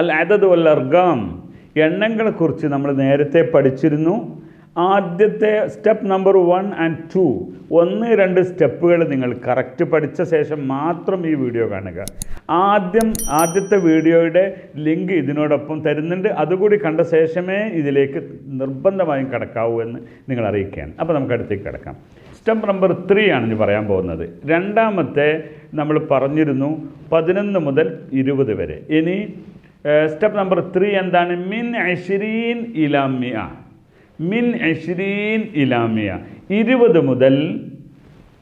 അൽ അതത് വൽ അർഗാം എണ്ണങ്ങളെക്കുറിച്ച് നമ്മൾ നേരത്തെ പഠിച്ചിരുന്നു. ആദ്യത്തെ step number one and two. ഒന്ന് രണ്ട് സ്റ്റെപ്പുകൾ നിങ്ങൾ കറക്റ്റ് പഠിച്ച ശേഷം മാത്രം ഈ വീഡിയോ കാണുക. ആദ്യം ആദ്യത്തെ വീഡിയോയുടെ ലിങ്ക് ഇതിനോടൊപ്പം തരുന്നുണ്ട്. അതുകൂടി കണ്ട ശേഷമേ ഇതിലേക്ക് നിർബന്ധമായും കിടക്കാവൂ എന്ന് നിങ്ങൾ അറിയിക്കുകയാണ്. അപ്പോൾ നമുക്ക് അടുത്തേക്ക് കിടക്കാം. സ്റ്റെപ്പ് നമ്പർ ത്രീ ആണ് ഇനി പറയാൻ പോകുന്നത്. രണ്ടാമത്തെ നമ്മൾ പറഞ്ഞിരുന്നു പതിനൊന്ന് മുതൽ ഇരുപത് വരെ. ഇനി സ്റ്റെപ്പ് നമ്പർ ത്രീ എന്താണ്? മിൻ അഷിരീൻ ഇലാമിയ. മിൻ അഷിരീൻ ഇലാമിയ. ഇരുപത് മുതൽ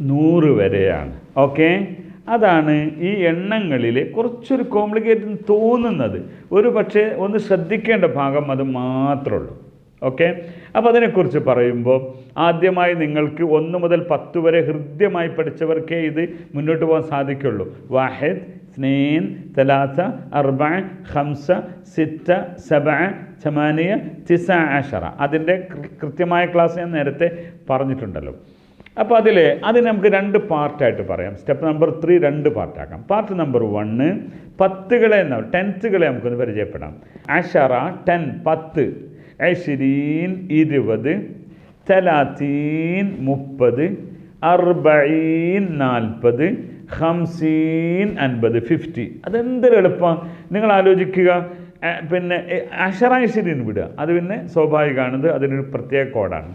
നൂറ് വരെയാണ്. ഓക്കെ? അതാണ് ഈ എണ്ണങ്ങളിൽ കുറച്ചൊരു കോംപ്ലിക്കേറ്റഡ് തോന്നുന്നത്. ഒരു പക്ഷേ ഒന്ന് ശ്രദ്ധിക്കേണ്ട ഭാഗം അത് മാത്രമേ ഉള്ളൂ ഓക്കെ? അപ്പോൾ അതിനെക്കുറിച്ച് പറയുമ്പോൾ ആദ്യമായി നിങ്ങൾക്ക് ഒന്ന് മുതൽ പത്ത് വരെ ഹൃദ്യമായി പഠിച്ചവർക്കേ ഇത് മുന്നോട്ട് പോകാൻ സാധിക്കുള്ളൂ. വാഹിദ് സ്നേൻ ثلاثة أربعة خمسة ستة سبعة ثمانية تسعة عشرة. അതിന്റെ കൃത്യമായ ക്ലാസ് ഞാൻ നേരത്തെ പറഞ്ഞിട്ടുണ്ടല്ലോ. അപ്പോൾ അതിൽ അതിന് നമുക്ക് രണ്ട് പാർട്ടായിട്ട് പറയാം. സ്റ്റെപ്പ് നമ്പർ ത്രീ രണ്ട് പാർട്ടാക്കാം പാർട്ട് നമ്പർ വണ്ണ് പത്തുകളെ എന്നാ ടെൻത്തുകളെ നമുക്കൊന്ന് പരിചയപ്പെടാം. അഷറ ടെൻ പത്ത്. ഐഷിരീൻ ഇരുപത്. തലാത്തീൻ മുപ്പത്. അർബീൻ നാൽപ്പത്. ഹംസീൻ അൻപത് ഫിഫ്റ്റി അതെന്തൊരു എളുപ്പമാണ് നിങ്ങൾ ആലോചിക്കുക പിന്നെ അഷറായിഷിരീൻ വിടുക. അത് പിന്നെ സ്വാഭാവികമാണത് അതിനൊരു പ്രത്യേക കോഡാണ്.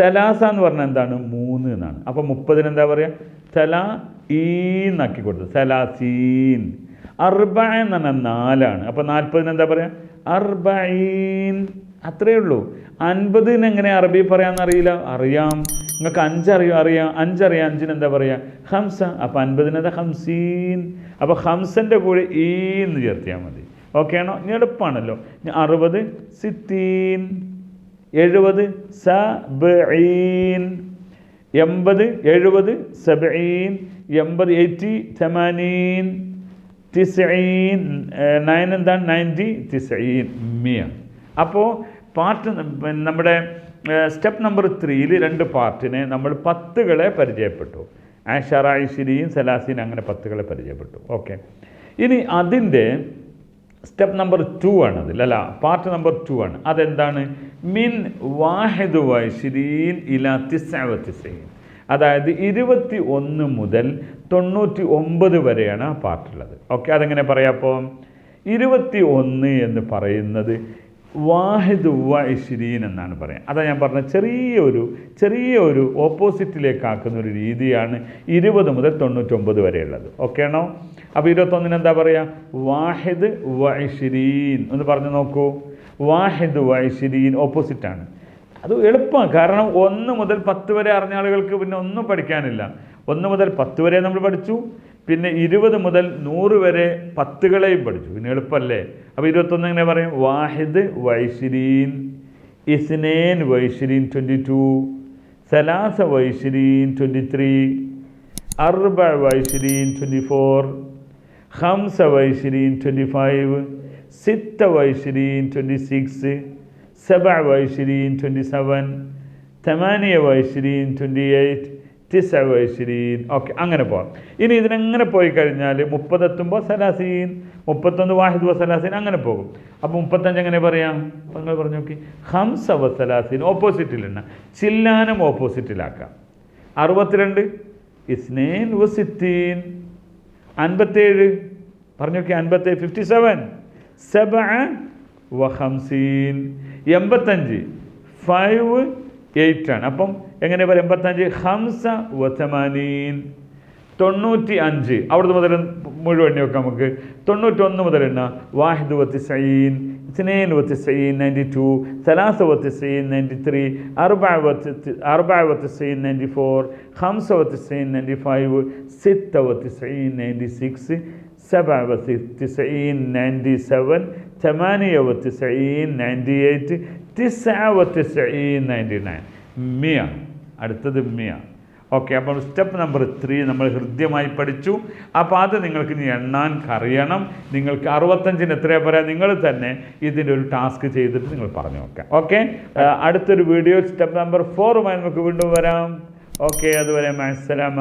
തലാസ എന്ന് പറഞ്ഞാൽ എന്താണ്? മൂന്ന് എന്നാണ്. അപ്പോൾ മുപ്പതിന് എന്താ പറയുക തല ഈന്നാക്കി കൊടുത്തത്. തലാസീൻ. അർബ എന്ന് പറഞ്ഞാൽ നാലാണ്. അപ്പോൾ നാൽപ്പതിന് എന്താ പറയുക അർബീൻ അത്രയേ ഉള്ളൂ. അൻപതിന് എങ്ങനെ അറബി പറയാമെന്നറിയില്ല അറിയാം. നിങ്ങൾക്ക് അഞ്ചറിയോ അറിയാം. അഞ്ചറിയാം അഞ്ചിന് എന്താ പറയുക ഹംസ അപ്പോൾ അൻപതിനത് ഹംസീൻ അപ്പോൾ ഹംസന്റെ കൂടെ ഈ എന്ന് ചേർത്തിയാൽ മതി. ഓക്കെ ആണോ? ഇനി എളുപ്പമാണല്ലോ അറുപത് സിത്തീൻ. എഴുപത് സബീൻ എൺപത് എഴുപത് സബീൻ എൺപത് എയ്റ്റി തമാനീൻ. തിസീൻ നയൻ എന്താണ്? നയന്റി തിസീൻ മിയ അപ്പോൾ പാർട്ട് നമ്മുടെ സ്റ്റെപ്പ് നമ്പർ ത്രീയിൽ രണ്ട് പാർട്ടിനെ നമ്മൾ പത്തുകളെ പരിചയപ്പെട്ടു. ആഷറായിഷിരിയും സലാസിനും അങ്ങനെ പത്തുകളെ പരിചയപ്പെട്ടു. ഓക്കെ ഇനി അതിന്റെ സ്റ്റെപ്പ് നമ്പർ ടു ആണ് അല്ല പാർട്ട് നമ്പർ ടു ആണ്. അതെന്താണ്? മിൻ വാഹിദ് വൈശിരീൻ ഇല തിസൈൻ അതായത് ഇരുപത്തി ഒന്ന് മുതൽ തൊണ്ണൂറ്റി ഒമ്പത് വരെയാണ് ആ പാർട്ടുള്ളത് ഓക്കെ അതെങ്ങനെ പറയാം അപ്പോൾ ഇരുപത്തി ഒന്ന് എന്ന് പറയുന്നത് വാഹിദ് വൈശിരീൻ എന്നാണ് പറയാം. അതാ ഞാൻ പറഞ്ഞ ചെറിയൊരു ചെറിയൊരു ഓപ്പോസിറ്റിലേക്കാക്കുന്ന ഒരു രീതിയാണ് ഇരുപത് മുതൽ തൊണ്ണൂറ്റൊമ്പത് വരെയുള്ളത്. ആണോ? അപ്പോൾ ഇരുപത്തൊന്നിന് എന്താ പറയുക വാഹിദ് വൈശിരീൻ ഒന്ന് പറഞ്ഞു നോക്കൂ. വാഹിദ് വൈശിരീൻ ഓപ്പോസിറ്റാണ് അത് എളുപ്പമാണ്. കാരണം ഒന്ന് മുതൽ പത്ത് വരെ അറിഞ്ഞ ആളുകൾക്ക് പിന്നെ ഒന്നും പഠിക്കാനില്ല. ഒന്ന് മുതൽ പത്ത് വരെ നമ്മൾ പഠിച്ചു. പിന്നെ ഇരുപത് മുതൽ നൂറ് വരെ പത്തുകളെയും പഠിച്ചു. പിന്നെ എളുപ്പമല്ലേ അപ്പോൾ ഇരുപത്തൊന്ന് എങ്ങനെ പറയും? വാഹിദ് വൈശിരീൻ ഇസ്നേൻ വൈശിരീൻ ട്വന്റി ടു സലാസ വൈശിരീൻ ട്വന്റി ത്രീ അർബ വൈശിരീൻ ട്വന്റി ഫോർ ഹംസ വൈശിരീൻ ട്വന്റി ഫൈവ് സിത്ത വൈശിരീൻ ട്വന്റി സിക്സ് സബ വൈശിരീൻ ട്വന്റി സെവൻ തമാനിയ വൈശിരീൻ ട്വന്റി എയ്റ്റ് തിസ വൈശിരീൻ ഓക്കെ അങ്ങനെ പോകാം ഇനി ഇതിനെങ്ങനെ പോയി കഴിഞ്ഞാൽ മുപ്പതെത്തുമ്പോൾ സലാസീൻ മുപ്പത്തൊന്ന് വാഹിദ് വസലാസീൻ അങ്ങനെ പോകും. അപ്പോൾ മുപ്പത്തഞ്ച് എങ്ങനെ പറയാം? അപ്പം നിങ്ങൾ പറഞ്ഞു നോക്കി. ഹംസ വസലാസീൻ ഓപ്പോസിറ്റിലെണ്ണ. ചില്ലാനം ഓപ്പോസിറ്റിലാക്കാം. അറുപത്തിരണ്ട് ഇസ്നേൻ വസിത്തീൻ അൻപത്തേഴ് പറഞ്ഞു നോക്കി അൻപത്തേഴ് ഫിഫ്റ്റി സെവൻ സെബ വഹംസീൻ എൺപത്തഞ്ച് ഫൈവ് എയ്റ്റ് ആണ് അപ്പം എങ്ങനെ പറയാം എൺപത്തഞ്ച് ഹംസ വത്തമാനീൻ തൊണ്ണൂറ്റി അഞ്ച് അവിടുന്ന് മുതൽ മുഴുവൻ എണ്ണി വെക്കാം നമുക്ക് തൊണ്ണൂറ്റൊന്ന് മുതൽ എണ്ണ വാഹിദ് വത്തിസൈൻ اثنين وتسعين 92 ثلاثة وتسعين 93 أربعة وت- أربعة وتسعين 94 خمسة وتسعين 95 ستة وتسعين 96 سبعة وتسعين 97 ثمانية وتسعين 98 تسعة وتسعين 99 മിയാണ് അടുത്തത് മിയാണ് ഓക്കെ അപ്പം സ്റ്റെപ്പ് നമ്പർ ത്രീ നമ്മൾ ഹൃദ്യമായി പഠിച്ചു. അപ്പോൾ അത് നിങ്ങൾക്ക് ഇനി എണ്ണാൻ അറിയണം നിങ്ങൾക്ക് അറുപത്തഞ്ചിന് എത്രയാണ് പറയാം? നിങ്ങൾ തന്നെ ഇതിന്റെ ഒരു ടാസ്ക് ചെയ്തിട്ട് നിങ്ങൾ പറഞ്ഞു നോക്കാം. ഓക്കെ അടുത്തൊരു വീഡിയോ സ്റ്റെപ്പ് നമ്പർ ഫോറുമായി നമുക്ക് വീണ്ടും വരാം. ഓക്കെ അതുവരെ മാസ്സലാമ